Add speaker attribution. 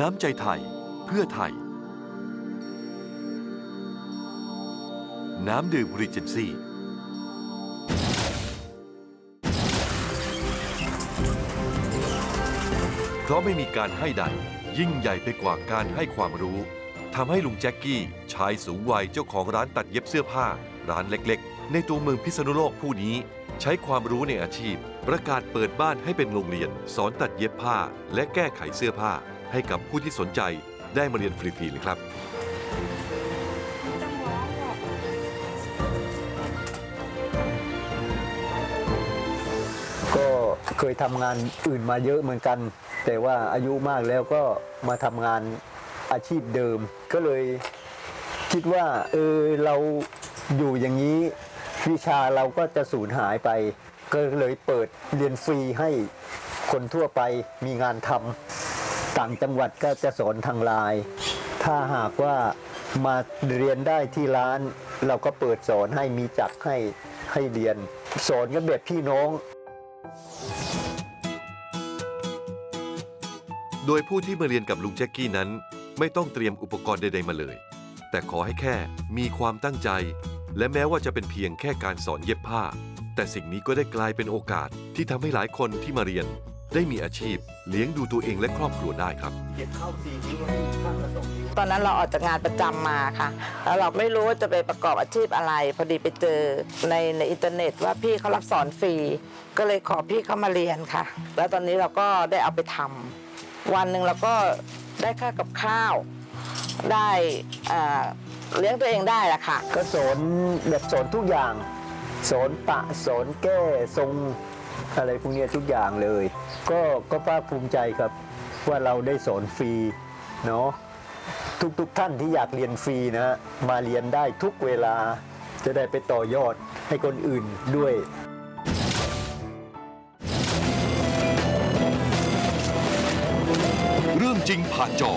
Speaker 1: น้ำใจไทย เพื่อไทย น้ำดื่มรีเจนซี่เพราะไม่มีการให้ใด ยิ่งใหญ่ไปกว่าการให้ความรู้ทำให้ลุงแจ็คกี้ชายสูงวัยเจ้าของร้านตัดเย็บเสื้อผ้า ร้านเล็กๆ ในตัวเมืองพิษณุโลกผู้นี้ ใช้ความรู้ในอาชีพ ประกาศเปิดบ้านให้เป็นโรงเรียน สอนตัดเย็บผ้า และแก้ไขเสื้อผ้า ให้กับผู้ที่สนใจได้มาเรียนฟรีๆเลยครับ
Speaker 2: ก็เคยทำงานอื่นมาเยอะเหมือนกัน แต่ว่าอายุมากแล้วก็มาทำงานอาชีพเดิม ก็เลยคิดว่าเออเราอยู่อย่างนี้วิชาเราก็จะสูญหายไป ก็เลยเปิดเรียนฟรีให้คนทั่วไปมีงานทำ ต่างจังหวัดก็จะสอนทางไลน์ถ้าหากว่ามาเรียนได้ที่ร้าน เราก็เปิดสอนให้มีจักให้ให้เรียน สอนกันแบบพี่น้อง
Speaker 1: โดยผู้ที่มาเรียนกับลุงแจ็คกี้นั้น ไม่ต้องเตรียมอุปกรณ์ใด ๆ มาเลย แต่ขอให้แค่มีความตั้งใจ และแม้ว่าจะเป็นเพียงแค่การสอนเย็บผ้า แต่สิ่งนี้ก็ได้กลายเป็นโอกาสที่ทำให้หลายคนที่มาเรียน ได้มีอาชีพ เลี้ยงดูตัวเองและครอบครัวได้ครับ
Speaker 3: ตอนนั้นเราออกจากงานประจำมาค่ะ แล้วเราไม่รู้ว่าจะไปประกอบอาชีพอะไร พอดีไปเจอในในอินเทอร์เน็ตว่าพี่เขารับสอนฟรี ก็เลยขอพี่เขามาเรียนค่ะ แล้วตอนนี้เราก็ได้เอาไปทำวันหนึ่งเราก็ได้ค่ากับข้าว ได้อ่าเลี้ยงตัวเองได้ละค่ะ
Speaker 2: ก็สอนแบบสอนทุกอย่าง สอนปะสอนแก้ทรงอะไรพวกนี้ทุกอย่างเลย ก็ก็ภาคภูมิใจครับว่าเราได้สอนฟรีเนาะทุกทุกท่านที่อยากเรียนฟรีนะ มาเรียนได้ทุกเวลาจะได้ไปต่อยอดให้คนอื่นด้วย
Speaker 1: เรื่องจริงผ่านจอ